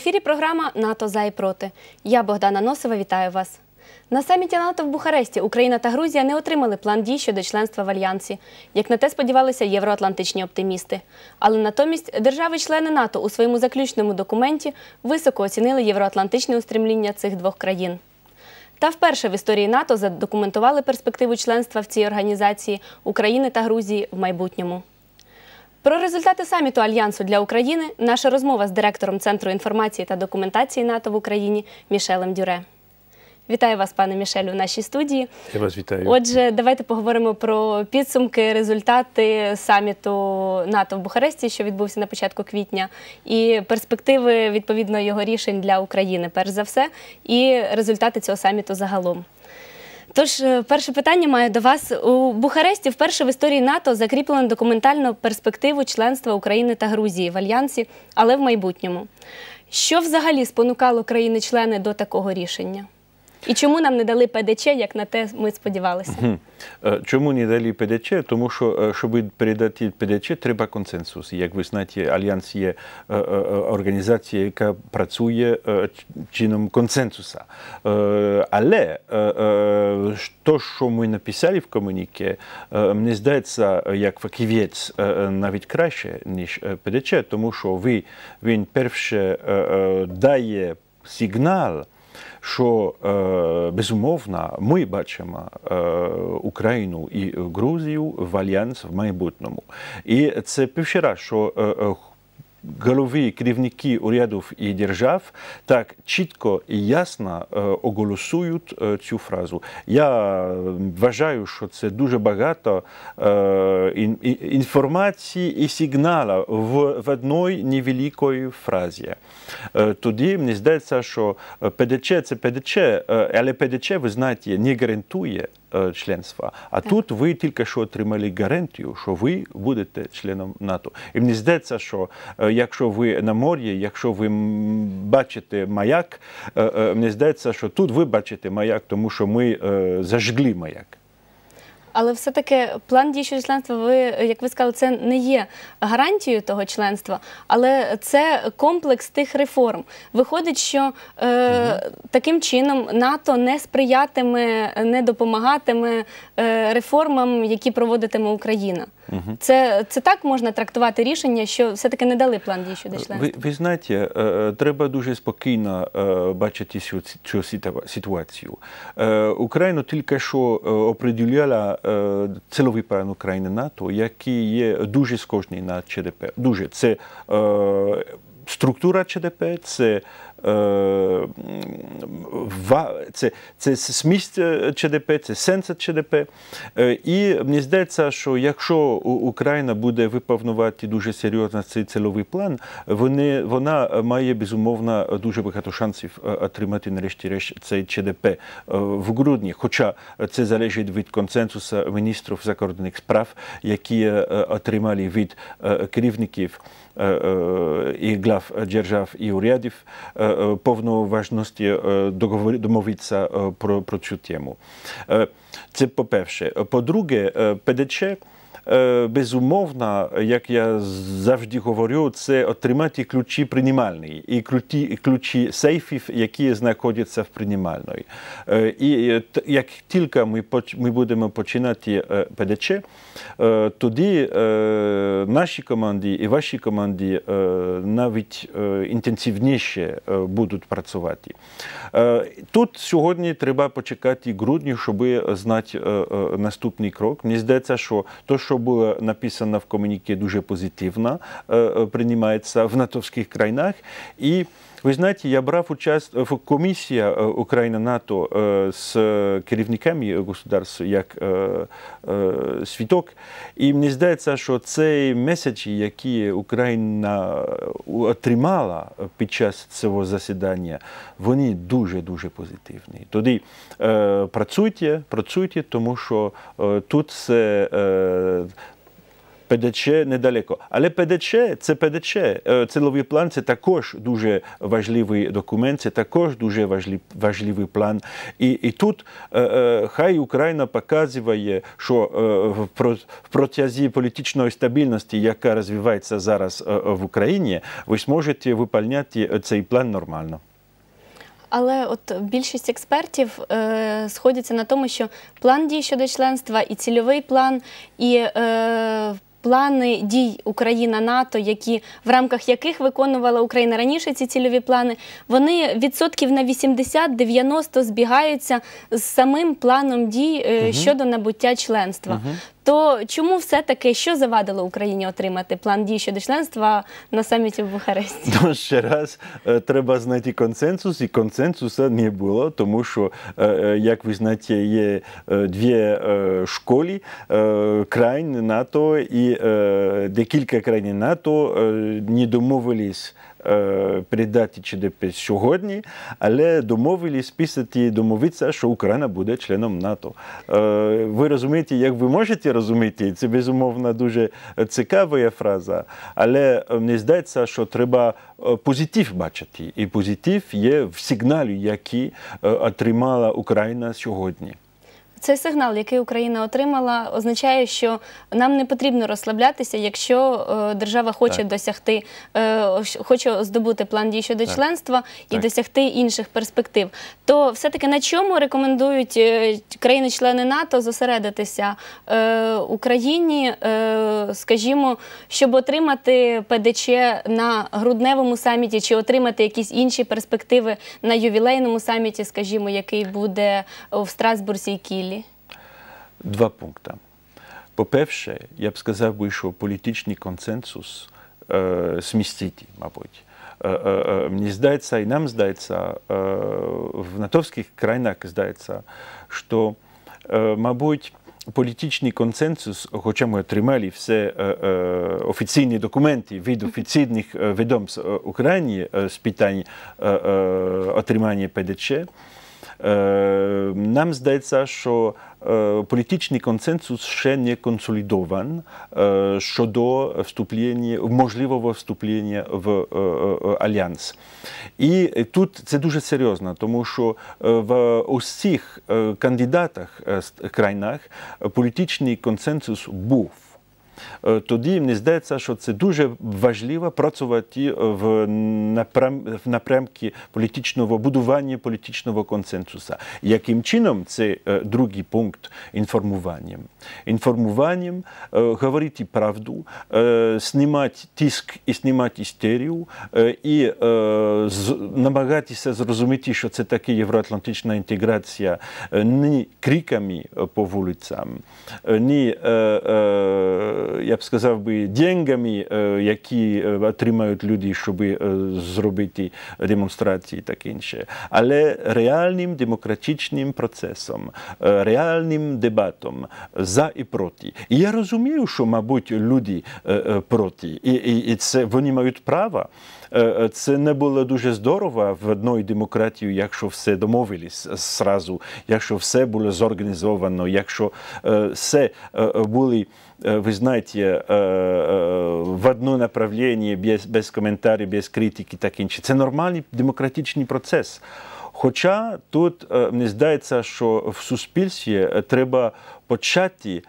Ефірі програма НАТО за і проти. Я Богдана Носова. Вітаю вас. На саміті НАТО в Бухаресті Україна та Грузія не отримали план дій щодо членства в альянсі, як на те сподівалися євроатлантичні оптимісти. Але натомість держави-члени НАТО у своєму заключному документі високо оцінили євроатлантичне устремління цих двох країн. Та вперше в історії НАТО задокументували перспективу членства в цій організації України та Грузії в майбутньому. Про результати саміту Альянсу для України наша розмова з директором Центру інформації та документації НАТО в Україні Мішелем Дюре. Вітаю вас, пане Мішелю, в нашій студії. Я вас вітаю. Отже, давайте поговоримо про підсумки, результати саміту НАТО в Бухаресті, що відбувся на початку квітня, і перспективи відповідно його рішень для України, перш за все, і результати цього саміту загалом. Тож, е, перше питання маю до вас. У Бухаресті вперше в історії НАТО закріплено документальну перспективу членства України та Грузії в Альянсі, але в майбутньому. Що взагалі спонукало країни-члени до такого рішення? І чому нам не дали ПДЧ, як на те ми сподівалися? Е, Чому не дали ПДЧ? Тому що, е, щоб передати ПДЧ, треба консенсус. Як ви знаєте, Альянс є е, організація, яка працює чином консенсуса. Але е, е, то, що ми написали в комуніке, мені здається, як фахівець, навіть краще, ніж ПДЧ, тому що ви, він перше дає сигнал, що е, безумовно ми бачимо е, Україну і Грузію в альянс в майбутньому. І це перший раз, що е, е, керівники урядів і держав так чітко і ясно е, оголосують е, цю фразу. Я вважаю, що це дуже багато е, ін- інформації і сигналів в, одній невеликій фразі. Е, Тоді мені здається, що е, ПДЧ це ПДЧ, е, але ПДЧ, ви знаєте, не гарантує е, членства. А тут ви тільки що отримали гарантію, що ви будете членом НАТО. І мені здається, що е, якщо ви на морі, якщо ви бачите маяк, е, е, мені здається, що тут ви бачите маяк, тому що ми е, зажгли маяк. Але все-таки план дій щодо членства, ви, як ви сказали, це не є гарантією того членства, але це комплекс тих реформ. Виходить, що е, таким чином НАТО не сприятиме, не допомагатиме е, реформам, які проводитиме Україна. Це, це так можна трактувати рішення, що все-таки не дали план дій щодо членства. Ви, ви знаєте, е, е, треба дуже спокійно е, бачити цю, цю ситуацію. Е, Україна тільки що оприділяла ціловий план України НАТО, який є дуже схожий на ЧДП. Дуже. Це структура ЧДП, це е, ва- це, це зміст е, ЧДП, це сенс ЧДП. Е, І мені здається, що якщо Україна буде виконувати дуже серйозно цей цільовий план, вони, вона має безумовно дуже багато шансів отримати нарешті-решт цей ЧДП в грудні. Хоча це залежить від консенсусу міністрів закордонних справ, які отримали від керівників е, е, і глав держав і урядів е, е, повноважності е, договор- домовитися е, про, про цю тему. Е, Це по-перше. По-друге, е, ПДЧ е, безумовно, як я завжди говорю, це отримати ключі приймальної і ключі, сейфів, які знаходяться в приймальної. І як тільки ми, ми будемо починати ПДЧ, тоді наші команди і ваші команди навіть інтенсивніше будуть працювати. Тут сьогодні треба почекати грудні, щоб знати наступний крок. Мені здається, що те, що було написано в комуніке, дуже позитивно е, е, приймається в натовських країнах. І ви знаєте, я брав участь в комісії е, Україна-НАТО е, з керівниками государств як світок. І мені здається, що цей меседжі, які Україна отримала під час цього засідання, вони дуже-дуже позитивні. Тоді працюйте, працюйте, тому що тут це. ПДЧ недалеко. Але ПДЧ це ПДЧ. Е, Ціловий план це також дуже важливий документ, це також дуже важлив- важливий план. І, і тут е, е, хай Україна показує, що в протязі політичної стабільності, яка розвивається зараз в Україні, ви зможете виконувати цей план нормально. Але от більшість експертів е, сходяться на тому, що план дій щодо членства, і цільовий план, і е, плани дій Україна НАТО, які в рамках яких виконувала Україна раніше ці цільові плани, вони відсотків на 80-90 збігаються з самим планом дій е, щодо набуття членства. То чому все-таки що завадило Україні отримати план дій щодо членства на саміті в Бухаресті? Ну, ще раз е, треба знайти консенсус, і консенсусу не було, тому що, е, як ви знаєте, є дві школи країн НАТО і е, декілька країн НАТО е, не домовились. е, Передати ЧДП сьогодні, але домовились писати, домовитися, що Україна буде членом НАТО. Е, Ви розумієте, як ви можете розуміти, це безумовно дуже цікава фраза, але мені здається, що треба позитив бачити. І позитив є в сигналі, який отримала Україна сьогодні. Цей сигнал, який Україна отримала, означає, що нам не потрібно розслаблятися, якщо е, держава хоче Так. досягти, е, хоче здобути план дій щодо Так. членства і Так. досягти інших перспектив. То все-таки на чому рекомендують е, країни-члени НАТО зосередитися Україні, скажімо, щоб отримати ПДЧ на грудневому саміті, чи отримати якісь інші перспективи на ювілейному саміті, скажімо, який буде в Страсбурзі і Кіллі? Два пункти. По-перше, я б сказав би, що політичний консенсус е, мабуть. Е, е, Мені здається, і нам здається, в натовських країнах здається, що, мабуть, політичний консенсус, хоча ми отримали все офіційні документи від офіційних відомств України з питань отримання ПДЧ, Нам здається, що е, політичний консенсус ще не консолідован е, щодо вступлення, можливого вступлення в е, е, альянс. І тут це дуже серйозно, тому що е, в усіх е, кандидатах е, країнах е, політичний консенсус був. Е, Тоді мені здається, що це дуже важливо працювати в, напрям, в напрямки політичного будування політичного консенсусу. Яким чином це е, другий пункт інформуванням? Інформуванням е, говорити правду, е, знімати тиск і знімати істерію, е, і е, намагатися зрозуміти, що це таке євроатлантична інтеграція е, не криками е, по вулицям, е, е, е, я б сказав би, деньгами, е, які е, отримають люди, щоб е, зробити демонстрації таке інше, але реальним демократичним процесом, реальним дебатом за і проти. І я розумію, що, мабуть, люди проти, і, і, і це вони мають право. Це не було дуже здорово в одної демократії, якщо все домовились зразу, якщо все було зорганізовано, якщо все були, е, ви знаєте, е, е, в одне направлення, без, без коментарів, без критики, так інше. Це нормальний демократичний процес. Хоча тут мені здається, що в суспільстві треба почати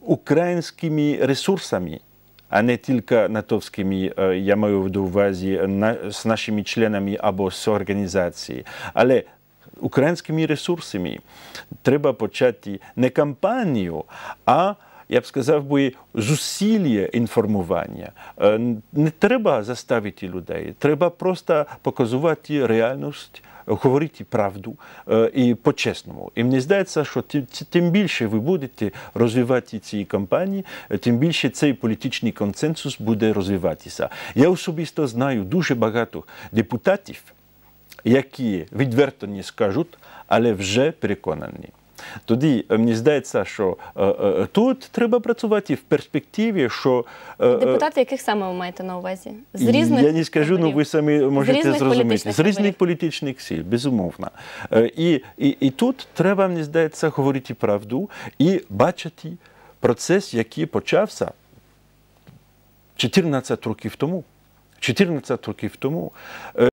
українськими ресурсами а не тільки натовськими, я маю в увазі з нашими членами або з організації, але українськими ресурсами треба почати не кампанію, а я б сказав би, зусилля інформування. Е, Не треба заставити людей, треба просто показувати реальність говорити правду е, і по-чесному. І мені здається, що тим, більше ви будете розвивати ці кампанії, е, тим більше цей політичний консенсус буде розвиватися. Я особисто знаю дуже багато депутатів, які відверто не скажуть, але вже переконані. Тоді е, мені здається, що е, е, тут треба працювати в перспективі, що Депутати, яких саме ви маєте на увазі? З різних я не скажу, ну ви самі можете зрозуміти. З різних політичних сил, безумовно. І, і, і тут треба, мені здається, говорити правду і бачити процес, який почався 14 років тому. 14 років тому